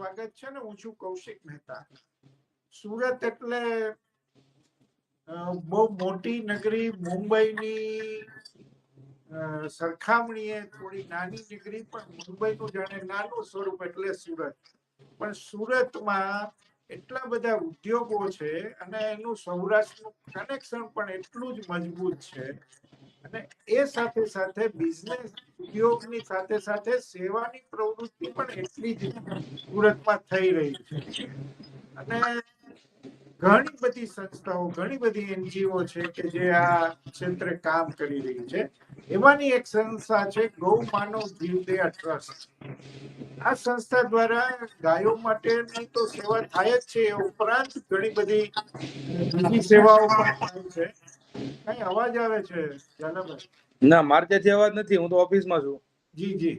સ્વાગત છે ને, હું છું કૌશિક મહેતા. સુરત એટલે બહુ મોટી નગરી, મુંબઈની સરખામણીએ થોડી નાની નગરી, પણ મુંબઈનું જાણે નાનું સ્વરૂપ એટલે સુરત. પણ સુરતમાં એટલા બધા ઉદ્યોગો છે અને એનું સૌરાષ્ટ્રનું કનેક્શન પણ એટલું જ મજબૂત છે અને એ સાથે સાથે બિઝનેસ ઉદ્યોગની સાથે સાથે સેવાની પ્રવૃત્તિ પણ એટલી જ સુરતમાં થઈ રહી છે. અને ઘણી બધી સંસ્થાઓ, ઘણી બધી એનજીઓ છે કે જે આ ક્ષેત્રે કામ કરી રહી છે. એમાંની એક સંસ્થા છે ગૌ માનવ જીવદયા ટ્રસ્ટ. આ સંસ્થા દ્વારા ગાયો માટેની તો સેવા થાય જ છે એ ઉપરાંત ઘણી બધી બીજી સેવાઓ પણ થાય છે. કઈ અવાજ આવે છે જાનાભાઈ. ના મારે ત્યાંથી અવાજ નથી હું તો ઓફિસમાં છું. જી જી.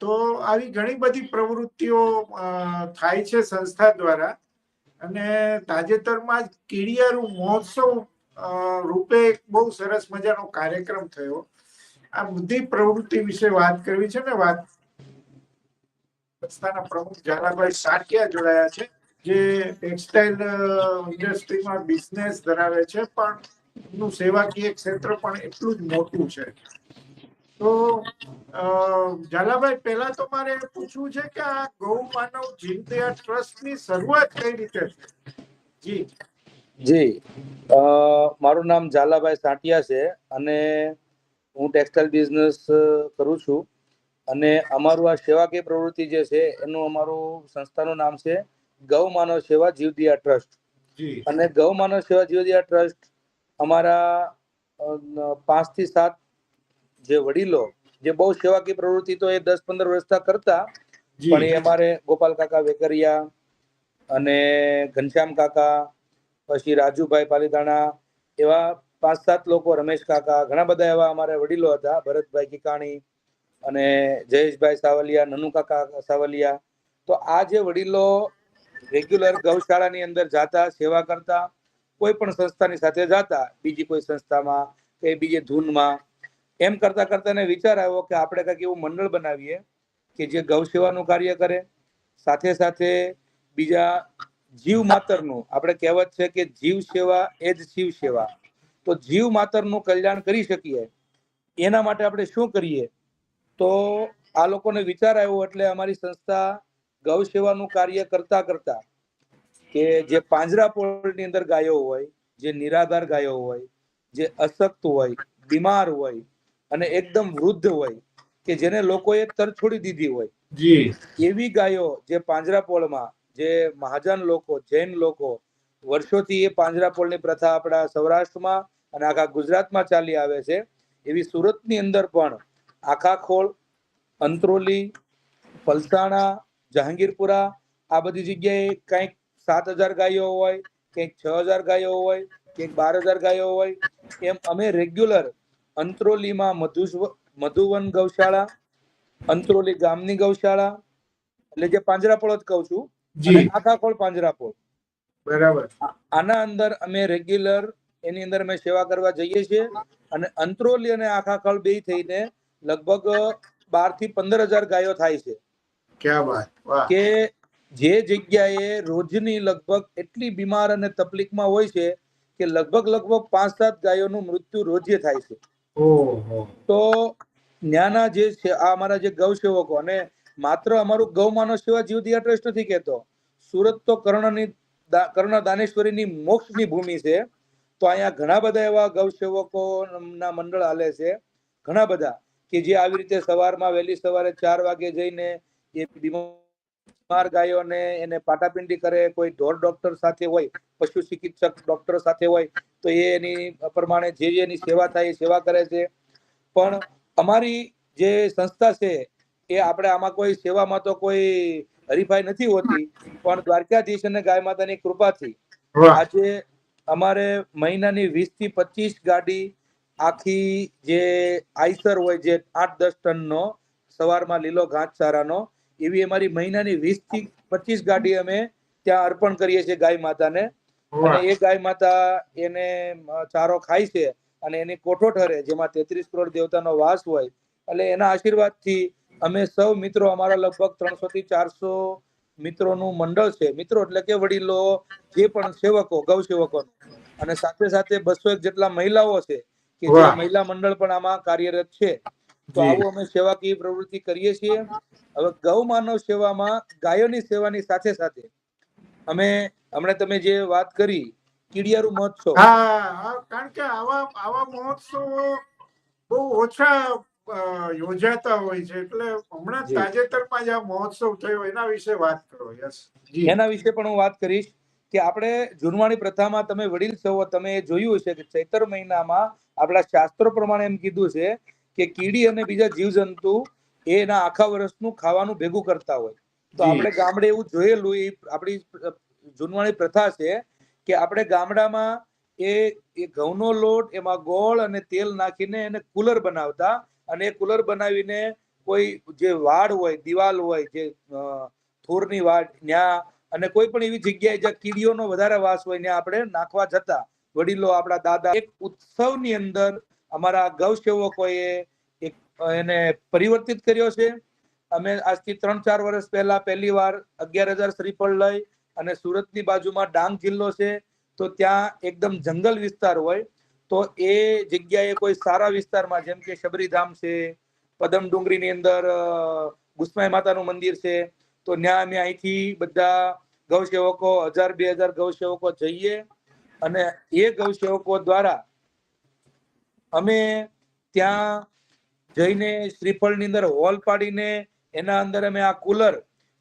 તો આવી ઘણી બધી પ્રવૃત્તિઓ થાય છે સંસ્થા દ્વારા અને તાજેતરમાં જ કીડિયારું મહોત્સવ રૂપે એક બહુ સરસ મજાનો કાર્યક્રમ થયો. આ બધી પ્રવૃત્તિ વિશે વાત કરવી છે ને વાત સંસ્થાના પ્રમુખ ઝાલાભાઈ સાટિયા જોડાયા છે. જે ટેક્સટાઇલ ઇન્ડસ્ટ્રીમાં બિઝનેસ ધરાવે છે પણ એમનું સેવાકીય ક્ષેત્ર પણ એટલું જ મોટું છે. તો અ, ઝાલાભાઈ પહેલા તો મારે પૂછવું છે કે આ ગૌ માનવ જીવદયા ટ્રસ્ટની શરૂઆત કઈ રીતે થઈ? જી. જી. મારું નામ ઝાલાભાઈ સાટિયા છે અને હું ટેક્સટાઇલ બિઝનેસ કરું છું. અને અમારું આ સેવાકીય પ્રવૃત્તિ જે છે એનું અમારું સંસ્થાનું નામ છે ગૌ માનવ સેવા જીવદિયા ટ્રસ્ટ. અને ગૌ માનવ સેવા જીવદિયા ટ્રસ્ટ અમારા પાંચથી સાત જે વડીલો જે બહુ સેવાકીય પ્રવૃત્તિ તો એ દસ પંદર વર્ષતા કરતા પણ એ અમારે ગોપાલ કાકા વેકરિયા અને ઘનશ્યામ કાકા પછી રાજુભાઈ પાલીતાણા એવા પાંચ સાત લોકો રમેશ કાકા ઘણા બધા એવા અમારા વડીલો હતા ભરતભાઈ કિકાણી અને જયેશભાઈ સાવલિયા નનુ કાકા સાવલિયા. તો આ જે વડીલો રેગ્યુલર ગૌશાળાની અંદર જાતા, સેવા કરતા, કોઈ પણ સંસ્થાની સાથે જાતા, બીજી કોઈ સંસ્થામાં કે બીજે ધૂનમાં, એમ કરતા કરતા એને વિચાર આવ્યો કે આપણે કંઈક એવું મંડળ બનાવીએ કે જે ગૌ સેવાનું કાર્ય કરે. સાથે સાથે બીજા જીવ માતરનું, આપણે કહેવત છે કે જીવ સેવા એ જ શિવ સેવા. તો જીવ માતરનું કલ્યાણ કરી શકીએ. એના માટે આપણે શું કરીએ? તો આ લોકોને વિચાર આવ્યો એટલે અમારી સંસ્થા ગૌ સેવાનું કાર્ય કરતા કરતા કે જે પાંજરાપોળની અંદર ગાયો હોય જે નિરાધાર ગાયો હોય જે અશક્ત હોય બીમાર હોય અને એકદમ વૃદ્ધ હોય કે જેને લોકોએ તરછોડી દીધી હોય. જી. એવી ગાયો જે પાંજરાપોળમાં જે મહાજન લોકો જૈન લોકો વર્ષોથી એ પાંજરાપોળની પ્રથા આપણા સૌરાષ્ટ્રમાં અને આખા ગુજરાતમાં ચાલી આવે છે. એવી સુરતની અંદર પણ આખા ખોળ અંત્રોલી પલસાણા જહાંગીરપુરા આ બધી જગ્યાએ કંઈક સાત હજાર ગાયો હોય કંઈક છ હજાર ગાયો હોય કંઈક બાર હજાર ગાયો હોય એમ અમે રેગ્યુલર અંત્રોલીમાં મધુ મધુવન ગૌશાળા અંત્રોલી ગામની ગૌશાળા એટલે જે પાંજરાપોળ જ કહું છું અને આખા ખોળ પાંજરાપોળ બરાબર. આના અંદર અમે રેગ્યુલર એની અંદર અમે સેવા કરવા જઈએ છીએ અને અંત્રોલી અને આખા ખળ બે થઈને લગભગ બારથી પંદર હજાર ગાયો થાય છે. ક્યાં વાત? કે જે જગ્યાએ રોજની લગભગ એટલી બીમાર અને તકલીફમાં હોય છે કે લગભગ લગભગ પાંચ સાત ગાયોનું મૃત્યુ રોજે થાય છે. તો ન્યાના જે છે આ અમારા જે ગૌ સેવકો અને માત્ર અમારું ગૌ માનવ સેવા જીવદિયા ટ્રસ્ટ નથી કહેતો સુરત તો કર્ણની કર્ણ દાનેશ્વરીની મોક્ષની ભૂમિ છે તો અહીંયા ઘણા બધા એવા ગૌ સેવકોના મંડળ હાલે છે. ઘણા બધા કે જે આવી રીતે સવારમાં વહેલી સવારે ચાર વાગે જઈને એ બીમાર ગાયોને એને પાટાપિંડી કરે કોઈ ઢોર ડોક્ટર સાથે હોય પશુ ચિકિત્સક ડોક્ટર સાથે હોય તો એ એની પ્રમાણે જે એની સેવા થાય એ સેવા કરે છે. પણ અમારી જે સંસ્થા છે એ આપણે આમાં કોઈ સેવામાં તો કોઈ હરીફાઈ નથી હોતી પણ દ્વારકાધીશ અને ગાય માતાની કૃપાથી આજે અમારે મહિનાની વીસથી પચીસ ગાડી આખી જે આઈસર હોય જે આઠ દસ ટનનો સવારમાં લીલો ઘાસચારાનો એવી અમારી મહિનાની વીસથી પચીસ ગાડી અમે ત્યાં અર્પણ કરીએ છીએ ગાય માતાને. અને એ ગાય માતા એને ચારો ખાય છે અને એની કોઠો ઠરે જેમાં તેત્રીસ કરોડ દેવતાનો વાસ હોય. એટલે એના આશીર્વાદથી અમે સૌ મિત્રો અમારા લગભગ ત્રણસો થી ચારસો મિત્રોનું મંડળ છે. મિત્રો એટલે કે વડીલો જે પણ સેવકો ગૌ સેવકો. અને સાથે સાથે બસો એક જેટલા મહિલાઓ છે કે જે મહિલા મંડળ પણ આમાં કાર્યરત છે. તો. આવું અમે સેવાકીય પ્રવૃત્તિ કરીએ છીએ. હવે ગૌ માનવ સેવામાં ગાયોની સેવાની સાથે સાથે અમે હમણાં તમે જે વાત કરી કીડિયારુ મહોત્સવ. કારણ કે આવા આવા મહોત્સવો બહુ ઓછા યોજાતા હોય છે. એટલે હમણાં તાજેતરમાં જ આ મહોત્સવ થયો. એના વિશે વાત કરો યસ. એના વિશે પણ હું વાત કરીશ કે આપણે જુનવાણી પ્રથામાં તમે વડીલ સૌ તમે જોયું હશે કે ચૈતર મહિનામાં આપણા શાસ્ત્રો પ્રમાણે એમ કીધું છે કે કીડી અને બીજા જીવજંતુ એના આખા વર્ષનું ખાવાનું ભેગું કરતા હોય. તો આપણે ગામડે એવું જોયેલું એ આપણી જૂનવાણી પ્રથા છે કે આપણે ગામડામાં એ એ ઘઉંનો લોટ એમાં ગોળ અને તેલ નાખીને એને કુલર બનાવતા અને એ કુલર બનાવીને કોઈ જે વાડ હોય દિવાલ હોય જે થોરની વાડ ત્યાં અને કોઈ પણ એવી જગ્યાએ જ્યાં કીડીઓનો વધારે વાસ હોય ને આપણે નાખવા જતા. વડીલો આપણા દાદા એક ઉત્સવની અંદર અમારા ગૌ સેવકોએ એક, એને પરિવર્તિત કર્યો છે. અમે આજથી ત્રણ, ચાર વર્ષ પહેલા પહેલી વાર અગિયાર હજાર શ્રીફળ લઈ અને સુરતની બાજુમાં ડાંગ જિલ્લો છે, તો ત્યાં એકદમ જંગલ વિસ્તાર હોય, તો એ જગ્યાએ કોઈ સારા વિસ્તારમાં, જેમ કે શબરીધામ છે પદમ ડુંગરીની અંદર ગુસ્માઈ માતાનું મંદિર છે, તો ત્યાં અમે અહીંથી બધા ગૌસેવકો, હજાર, બે હજાર ગૌસેવકો જઈએ અને એ ગૌસેવકો દ્વારા અમે ત્યાં જઈને શ્રીફળની અંદર હોલ પાડીને એના અંદર અમે આ કુલર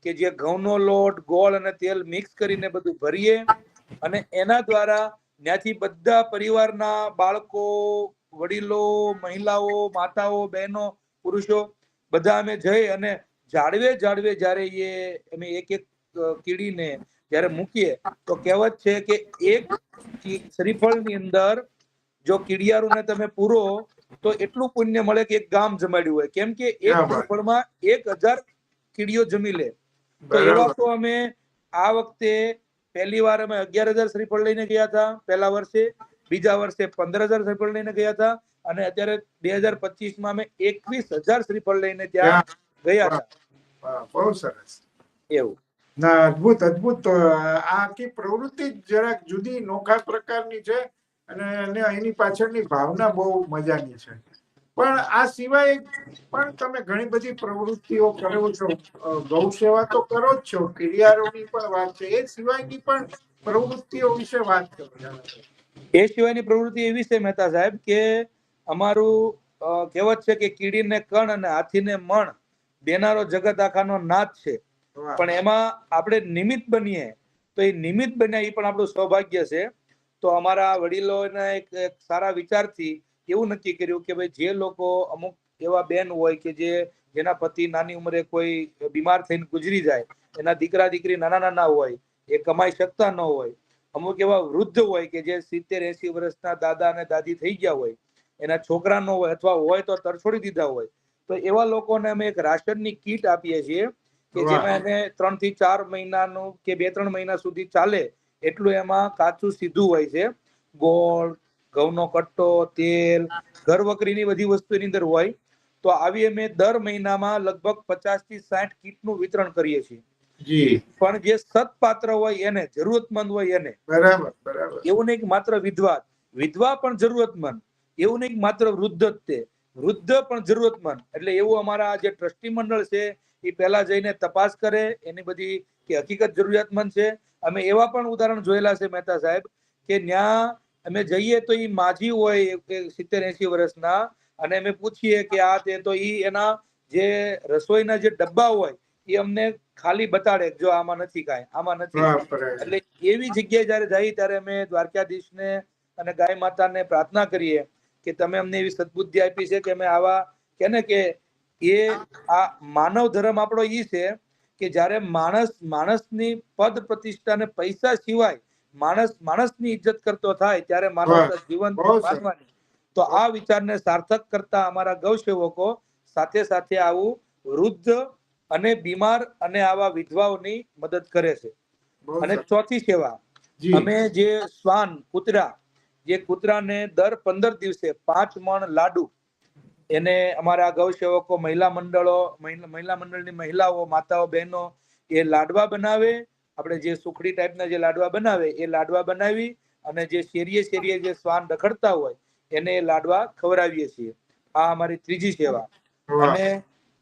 કે જે ઘઉંનો લોટ, ગોળ અને તેલ મિક્સ કરીને બધું ભરીએ અને એના દ્વારા ત્યાંથી બધા પરિવારના બાળકો, વડીલો, મહિલાઓ, માતાઓ, બહેનો, પુરુષો બધા અમે જઈ અને જાળવે જાળવે જ્યારે એ અમે એક એક કીડીને જ્યારે મૂકીએ તો કહેવત છે કે એક શ્રીફળ શ્રીફળની અંદર જો કીડિયારુને તમે પૂરો તો એટલું પુણ્ય મળે કે એક ગામ જમાડ્યું હોય. કેમ કે એક ક્યા એક હજાર કીડીઓ જમી લે. તો એવા તો અમે આ વખતે પહેલી વાર અમે અગિયાર હજાર શ્રીફળ લઈને ગયા હતા પહેલા વર્ષે. બીજા વર્ષે પંદર હજાર શ્રીફળ લઈને ગયા હતા. અને અત્યારે બે હજાર પચીસમાં અમે એકવીસ હજાર શ્રીફળ લઈને ત્યાં ગયા હતા. બહુ સરસ. એવું. ના અદ્ભુત અદ્ભુત. આ આખી પ્રવૃત્તિ જરાક જુદી નોખા પ્રકારની છે. અને એની પાછળની ભાવના બહુ મજાની છે. પણ આ સિવાય પણ તમે ઘણી બધી પ્રવૃત્તિઓ કરો છો ગૌ સેવા તો કરો જ છો કિરિયારોની પણ વાત છે એ સિવાયની પણ પ્રવૃત્તિઓ વિશે વાત કરો એ સિવાયની પ્રવૃત્તિ એવી છે મહેતા સાહેબ કે અમારું કહેવત છે કે કીડીને કણ અને હાથીને મણ દેનારો જગત આખાનો નાથ છે. પણ એમાં આપણે નિમિત્ત બનીએ તો એ નિમિત્ત બન્યા એ પણ આપણું સૌભાગ્ય છે. તો અમારા વડીલોના એક સારા વિચારથી એવું નક્કી કર્યું કે ભાઈ જે લોકો અમુક એવા બેન હોય કે જે જેના પતિ નાની ઉંમરે કોઈ બીમાર થઈને ગુજરી જાય એના દીકરા દીકરી નાના નાના હોય એ કમાઈ શકતા ન હોય અમુક એવા વૃદ્ધ હોય કે જે સિત્તેર એસી વર્ષના દાદા અને દાદી થઈ ગયા હોય એના છોકરા ન હોય અથવા હોય તો તરછોડી દીધા હોય તો એવા લોકોને અમે એક રાશનની કીટ આપીએ છીએ કે જેમાં એને ત્રણથી ચાર મહિનાનું કે બે ત્રણ મહિના સુધી ચાલે એટલું એમાં કાચું સીધું હોય છે. ગોળ ઘઉંનો કટ્ટો તેલ ઘરવકરીની બધી વસ્તુ એની અંદર હોય. તો આવી અમે દર મહિનામાં લગભગ પચાસથી સાઠ કીટનું વિતરણ કરીએ છીએ. પણ જે સત્પાત્ર હોય એને જરૂરતમંદ હોય એને બરાબર બરાબર. એવું નહીં માત્ર વિધવા વિધવા પણ જરૂરતમંદ એવું નહીં માત્ર વૃદ્ધ જ તે. વૃદ્ધ પણ જરૂરતમંદ. એટલે એવું અમારા જે ટ્રસ્ટી મંડળ છે એ પહેલા જઈને તપાસ કરે એની બધી કે હકીકત જરૂરિયાતમંદ છે. અમે એવા પણ ઉદાહરણ જોયેલા છે મહેતા સાહેબ કે ન્યા અમે જઈએ તો એ માજી હોય સિત્તેર એસી વર્ષના અને અમે પૂછીએ કે આ તે તો એ એના જે રસોઈના જે ડબ્બા હોય એ અમને ખાલી બતાડે જો આમાં નથી કાંઈ આમાં નથી એટલે એવી જગ્યાએ જયારે જઈએ ત્યારે અમે દ્વારકાધીશને અને ગાય માતાને પ્રાર્થના કરીએ કે તમે અમને એવી સદબુદ્ધિ આપી છે કે અમે આવા કેને કે એ આ માનવ ધર્મ આપણો ઈ છે કે જ્યારે માણસ માણસની પદ પ્રતિષ્ઠા ને પૈસા સિવાય માણસ માણસની ઇજ્જત કરતો થાય ત્યારે માનવતા જીવન માનવાની. તો આ વિચારને સાર્થક કરતા અમારા ગૌસેવકો સાથે સાથે આવું વૃદ્ધ અને બીમાર અને આવા વિધવાઓની મદદ કરે છે. અને ચોથી સેવા. અમે જે શ્વાન કૂતરા જે કૂતરાને દર પંદર દિવસે પાંચ મણ લાડુ એને અમારા ગૌ સેવકો મહિલા મંડળો મહિલા મંડળની મહિલાઓ માતાઓ બહેનો એ લાડવા બનાવે. આપણે જે સુખડી ટાઈપના જે લાડવા બનાવે એ લાડવા બનાવી અને જે શેરીએ શેરીએ જે શ્વાન રખડતા હોય એને લાડવા ખવડાવીએ છીએ. આ અમારી ત્રીજી સેવા. અને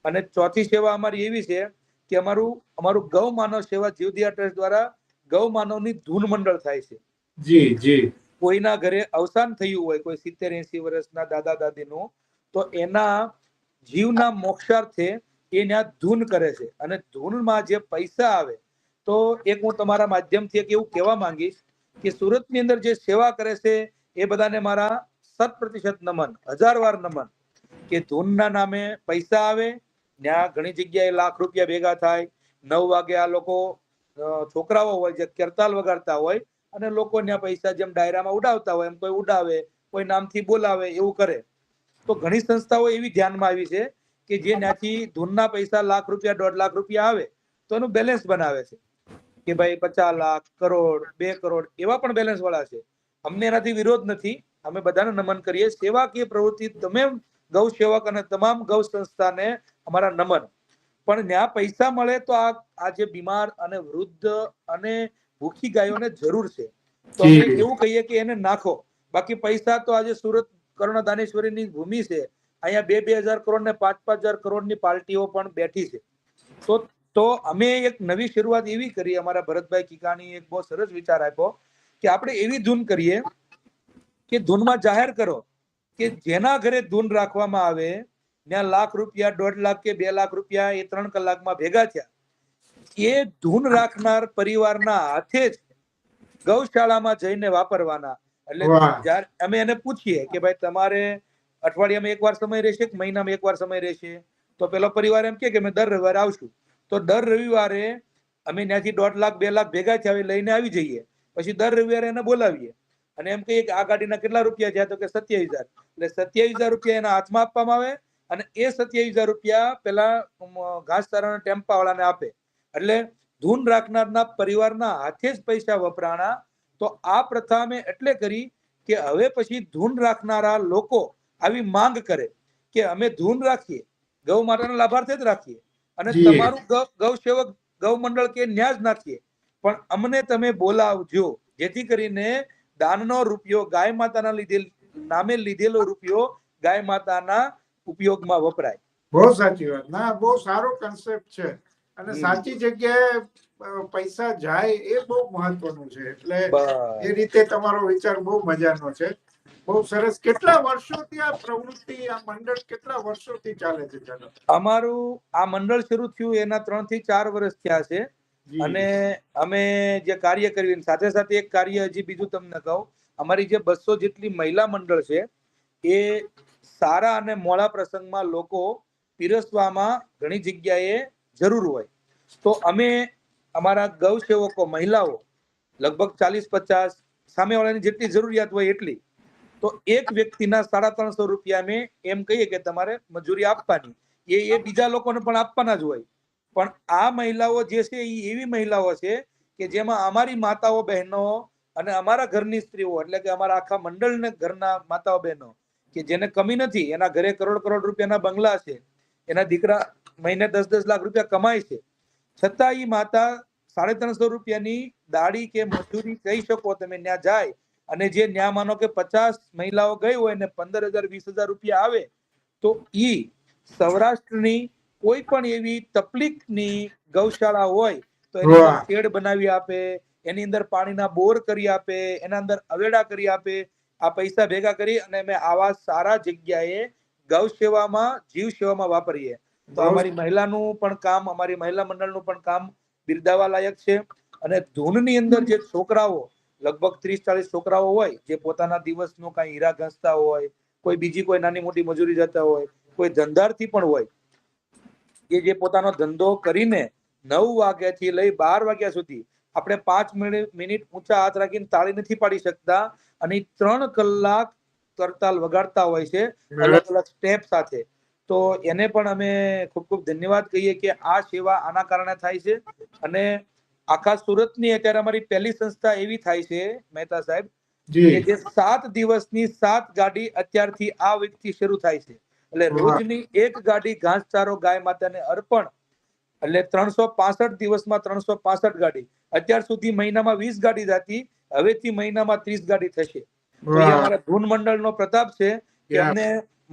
અને ચોથી સેવા અમારી એવી છે કે અમારું અમારું ગૌ માનવ સેવા જીવદિયા ટ્રસ્ટ દ્વારા ગૌ માનવની ધૂન મંડળ થાય છે. જી જી. કોઈના ઘરે અવસાન થયું હોય કોઈ સિત્તેર એસી વર્ષના દાદા દાદીનું તો એના જીવના મોક્ષાર્થે એ ત્યાં ધૂન કરે છે. અને ધૂનમાં જે પૈસા આવે, તો એક હું તમારા માધ્યમથી એક એવું કહેવા માંગીશ કે સુરતની અંદર જે સેવા કરે છે, એ બધાને મારા સત પ્રતિશત નમન, હજાર વાર નમન કે ધૂનના નામે પૈસા આવે ત્યાં ઘણી જગ્યાએ લાખ રૂપિયા ભેગા થાય, નવ વાગે આ લોકો છોકરાઓ હોય જે કરતાલ વગાડતા હોય અને લોકો ત્યાં પૈસા જેમ ડાયરામાં ઉડાવતા હોય, એમ કોઈ ઉડાવે, કોઈ નામથી બોલાવે, એવું કરે. તો ઘણી સંસ્થાઓ એવી ધ્યાનમાં આવી છે કે જે ત્યાંથી ધૂનના પૈસા લાખ રૂપિયા દોઢ લાખ રૂપિયા આવે તો એનું બેલેન્સ બનાવે છે. કે ભાઈ પચાસ લાખ કરોડ બે કરોડ એવા પણ બેલેન્સ વાળા છે. અમને એનાથી વિરોધ નથી. અમે બધાને નમન કરીએ. સેવાકીય પ્રવૃત્તિ તમે ગૌ સેવક અને તમામ ગૌ સંસ્થાને અમારા નમન. પણ ત્યાં પૈસા મળે તો આ આ જે બીમાર અને વૃદ્ધ અને ભૂખી ગાયોને જરૂર છે. તો અમે એવું કહીએ કે એને નાખો. બાકી પૈસા તો આજે સુરત કરુણા દાનેશ્વરીની ભૂમિ છે. અહીંયા બે બે હજાર કરોડ ને પાંચ પાંચ હજાર કરોડની પાર્ટીઓ પણ બેઠી છે. તો તો અમે એક નવી શરૂઆત એવી કરી, અમારા ભરતભાઈ કિકાણી એક બહુ સરસ વિચાર આપ્યો કે આપણે એવી ધૂન કરીએ કે ધૂનમાં જાહેર કરો કે જેના ઘરે ધૂન રાખવામાં આવે, ત્યાં લાખ રૂપિયા, દોઢ લાખ કે બે લાખ રૂપિયા એ ત્રણ કલાકમાં ભેગા થયા. એ ધૂન રાખનાર પરિવારના હાથે જ ગૌશાળામાં જઈને વાપરવાના. એટલે જ્યારે અમે એને પૂછીએ કે ભાઈ તમારે અઠવાડિયામાં એકવાર સમય રહેશે કે મહિનામાં એકવાર સમય રહેશે? તો પેલો પરિવાર એમ કે મેં દર રવિવારે આવશું. તો દર રવિવારે અમે ત્યાંથી દોઢ લાખ બે લાખ ભેગા થયા લઈને આવી જઈએ. પછી દર રવિવારે એને બોલાવીએ. અને એમ કહીએ કે આ ગાડીના કેટલા રૂપિયા થયા તો કે સત્યાવીસ હજાર. એટલે સત્યાવીસ હજાર રૂપિયા એના હાથમાં આપવામાં આવે અને એ સત્યાવીસ હજાર રૂપિયા પેલા ઘાસચારાના ટેમ્પા વાળાને આપે. એટલે ધૂન રાખનારના પરિવારના હાથે જ પૈસા વપરાણા તો આ પ્રથા મેં એટલે કરી કે હવે પછી ધૂન રાખનારા લોકો આવી માંગ કરે કે અમે ધૂન રાખીએ ગૌ માતાના લાભાર્થે જ રાખીએ અને તમારું ગૌ- સેવક ગૌ મંડળ કે ન્યાજ નાખીએ. પણ અમને તમે બોલાવજો જેથી કરીને દાનનો રૂપિયો ગાય માતાના લીધે નામે લીધેલો રૂપિયો ગાય માતાના ઉપયોગમાં વપરાય. બહુ સાચી વાત. ના બહુ સારો કન્સેપ્ટ છે. અને સાચી જગ્યાએ પૈસા જાય એ બહુ મહત્વનું છે. એટલે એ રીતે તમારો વિચાર બહુ મજાનો છે. બહુ સરસ. કેટલા વર્ષોથી આ પ્રવૃત્તિ આ મંડળ કેટલા વર્ષોથી ચાલે છે અમારું આ મંડળ શરૂ થયું એના ત્રણથી ચાર વર્ષ થયા છે. અને અમે જે કાર્ય કર્યું સાથે સાથે એક કાર્ય હજી બીજું તમને કહું. અમારી જે બસો જેટલી મહિલા મંડળ છે એ સારા અને મોડા પ્રસંગમાં લોકો પીરસવામાં ઘણી જગ્યાએ જરૂર હોય. તો અમે અમારા ગૌ સેવકો મહિલાઓ, લગભગ ચાલીસ પચાસ સામેવાળાની જેટલી જરૂરિયાત હોય એટલી, તો એક વ્યક્તિના સાડા ત્રણસો રૂપિયા અમે એમ કહીએ કે તમારે મજૂરી આપવાની. એ એ બીજા લોકોને પણ આપવાના જ હોય. પણ આ મહિલાઓ જે છે એ એવી મહિલાઓ છે કે જેમાં અમારી માતાઓ બહેનો અને અમારા ઘરની સ્ત્રીઓ, એટલે કે અમારા આખા મંડળને ઘરના માતાઓ બહેનો, કે જેને કમી નથી, એના ઘરે કરોડ કરોડ રૂપિયાના બંગલા છે, એના દીકરા મહિને દસ દસ લાખ રૂપિયા કમાય છે છતાં એ માતા સાડે ત્રણસો રૂપિયાની દાડી કે મજૂરી કહી શકો તમે ત્યાં જાય અને જે ન્યા માનો કે પચાસ મહિલાઓ ગઈ હોય ને પંદર હજાર વીસ હજાર રૂપિયા આવે તો એ સૌરાષ્ટ્રની કોઈ પણ એવી તકલીફની ગૌશાળા હોય તો એની શેડ બનાવી આપે એની અંદર પાણીના બોર કરી આપે એના અંદર અવેડા કરી આપે આ પૈસા ભેગા કરી અને અમે આવા સારા જગ્યાએ ગૌ સેવામાં જીવ સેવામાં વાપરીએ. તો અમારી મહિલાનું પણ કામ અમારી મહિલા મંડળનું પણ કામ બિરદાવા લાયક છે. અને ધૂનની અંદર જે છોકરાઓ લગભગ ત્રીસ ચાલીસ છોકરાઓ હોય જે પોતાના દિવસનો કાંઈ હીરા ઘસતા હોય કોઈ બીજી કોઈ નાની મોટી મજૂરી જતા હોય કોઈ ધંધારથી પણ હોય કે જે પોતાનો ધંધો કરીને નવ વાગ્યાથી લઈ બાર વાગ્યા સુધી આપણે પાંચ મિનિટ મિનિટ ઊંચા હાથ રાખીને તાળી નથી પાડી શકતા અને ત્રણ કલાક કરતાલ વગાડતા હોય છે અલગ અલગ સ્ટેપ સાથે. તો એને પણ અમે ખૂબ ખૂબ ધન્યવાદ કહીએ કે આ સેવા આના કારણે થાય છે. અને આખા સુરતની અત્યારે અમારી પહેલી સંસ્થા એવી થાય છે મહેતા સાહેબ કે જે સાત દિવસની સાત ગાડી અત્યારથી આ વીકથી શરૂ થાય છે. એટલે રોજની એક ગાડી ઘાસચારો ગાય માતાને અર્પણ એટલે ત્રણસો પાસઠ દિવસમાં ત્રણસો પાસઠ ગાડી. અત્યાર સુધી મહિનામાં વીસ ગાડી જતી હવેથી મહિનામાં ત્રીસ ગાડી થશે. અમારા ધૂન મંડળનો પ્રતાપ છે કે અમને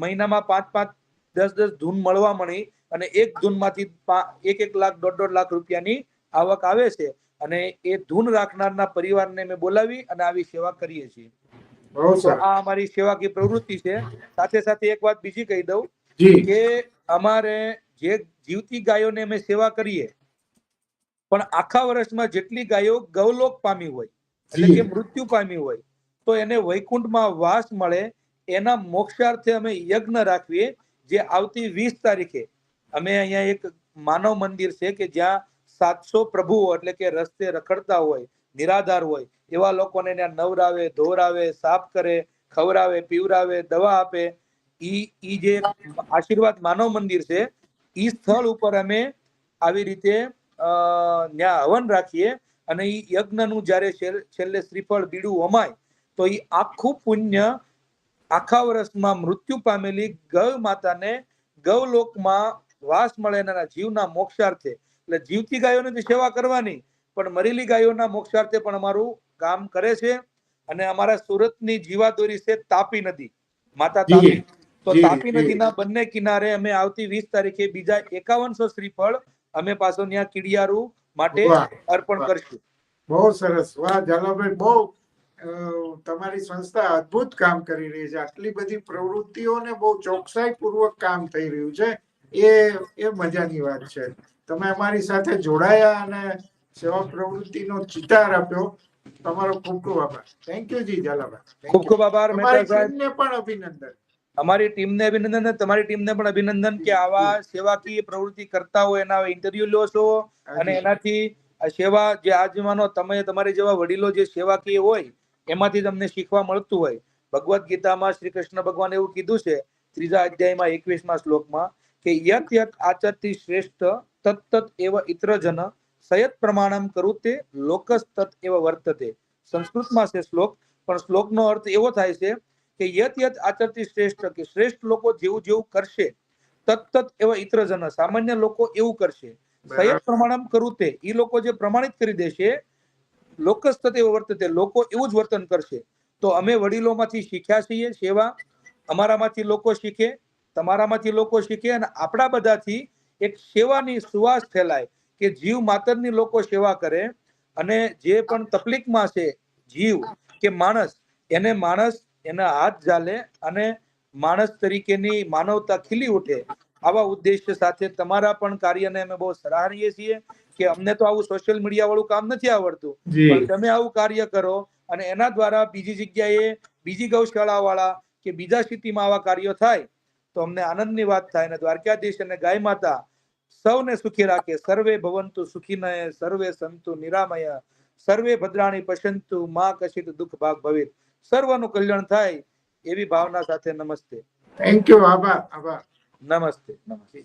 મહિનામાં પાંચ પાંચ દસ દસ ધૂન મળવા મળી અને એક ધૂનમાંથી માંથી એક એક લાખ દોઢ દોઢ લાખ રૂપિયાની આવક આવે છે અને એ ધૂન રાખનારના પરિવારને મેં બોલાવી અને આવી સેવા કરીએ છીએ. આ અમારી સેવાકીય પ્રવૃત્તિ છે. સાથે સાથે એક વાત બીજી કહી દઉં કે અમારે જે જીવતી ગાયોને અમે સેવા કરીએ પણ આખા વર્ષમાં જેટલી ગાયો ગૌલોક પામી હોય એટલે. કે મૃત્યુ પામી હોય તો એને વૈકુંઠમાં વાસ મળે એના મોક્ષાર્થે અમે યજ્ઞ રાખીએ જે આવતી વીસ તારીખે અમે અહીંયા એક માનવ મંદિર છે કે જ્યાં સાતસો પ્રભુઓ એટલે કે રસ્તે રખડતા હોય, નિરાધાર હોય, એવા લોકોને ત્યાં નવરાવે ધોરાવે સાફ કરે, ખવરાવે, પીવરાવે, દવા આપે. ઈ ઈ જે આશીર્વાદ માનવ મંદિર છે, ઈ સ્થળ ઉપર અમે આવી રીતે ત્યાં હવન રાખીએ અને ઈ યજ્ઞનું જ્યારે છેલ- છેલ્લે શ્રીફળ બીડું હોમાય, તો ઈ આખું પુણ્ય આખા વર્ષમાં મૃત્યુ પામેલી ગૌ માતાને ગૌલોકમાં વાસ મળે એના જીવના મોક્ષાર્થે. એટલે જીવતી ગાયોની તો સેવા કરવાની પણ મરેલી ગાયોના મોક્ષાર્થે પણ અમારું કામ કરે છે અને અમારા સુરતની જીવાદોરી છે તાપી નદી. માતા તાપી. તો તાપી નદીના બંને કિનારે અમે આવતી વીસ તારીખે બીજા એકાવનસો શ્રીફળ અમે પાછો ત્યાં કીડિયારું માટે અર્પણ. કરશું. બહુ સરસ. વાહ ઝાલાભાઈ બહુ તમારી સંસ્થા અદ્ભુત કામ કરી રહી છે. આટલી બધી પ્રવૃત્તિઓને બહુ ચોકસાઈ પૂર્વક કામ થઈ રહ્યું છે. એ એ મજાની વાત છે. તમે અમારી સાથે જોડાયા અને સેવા પ્રવૃત્તિનો ચિતાર આપ્યો. તમારો ખૂબ ખૂબ આભાર. થેન્ક યુ જી ઝાલાભાઈ ખૂબ ખૂબ આભાર મહેતા સાહેબ. ટીમને પણ અભિનંદન. અમારી ટીમને અભિનંદન અને તમારી ટીમને પણ અભિનંદન કે આવા સેવાકીય પ્રવૃત્તિ કરતા હોય એના ઇન્ટરવ્યુ લો છો અને એનાથી સેવા જે માનો તમે તમારી જેવા વડીલો જે સેવાકીય હોય એમાંથી તમને શીખવા મળતું હોય. ભગવદ્ ગીતામાં શ્રી કૃષ્ણ ભગવાન એવું કીધું છે ત્રીજા અધ્યાયમાં એકવીસમાં શ્લોકમાં કે યત યત આચરતી શ્રેષ્ઠ તત તત એવ ઇત્રજન સયત પ્રમાણમ કરું તે લોકસ તત એવ વર્તતે. સંસ્કૃતમાં છે શ્લોક પણ શ્લોકનો અર્થ એવો થાય છે કે યત યત આચરતી શ્રેષ્ઠ કે શ્રેષ્ઠ લોકો જેવું જેવું કરશે તત્તત એવ એવા ઇત્ર સામાન્ય લોકો એવું કરશે. સયત પ્રમાણમ કરું તે એ લોકો જે પ્રમાણિત કરી દેશે લોકસ તતે વર્તતે, લોકો એવું જ વર્તન કરશે. તો અમે વડીલોમાંથી શીખ્યા છીએ સેવા, અમારામાંથી લોકો શીખે, તમારામાંથી લોકો શીખે અને આપણા બધાથી એક સેવાની સુવાસ ફેલાય કે જીવ માતરની લોકો સેવા કરે અને જે પણ તકલીફમાં છે જીવ કે માણસ, એને માણસ એના હાથ ઝાલે અને માણસ તરીકેની માનવતા ખીલી ઉઠે. આવા ઉદ્દેશ્ય સાથે તમારા પણ કાર્યને અમે બહુ સરાહનીય છીએ. કે અમને તો આવું સોશિયલ મીડિયા વાળું કામ નથી આવડતું. પણ તમે આવું કાર્ય કરો અને એના દ્વારા બીજી જગ્યાએ બીજી ગૌશાળા વાળા કે બીજા સ્થિતિમાં આવા કાર્યો થાય તો અમને આનંદની વાત થાય અને દ્વારકાધીશ અને ગાય માતા સૌને સુખી રાખે. સર્વે ભવંતુ સુખીનય સર્વે સંતુ નિરામય સર્વે ભદ્રાણી પશંતુ મા કશિત દુઃખ ભાગ ભવિત. સર્વનું કલ્યાણ થાય એવી ભાવના સાથે નમસ્તે. થેન્ક યુ આભાર આભાર. નમસ્તે નમસ્તે.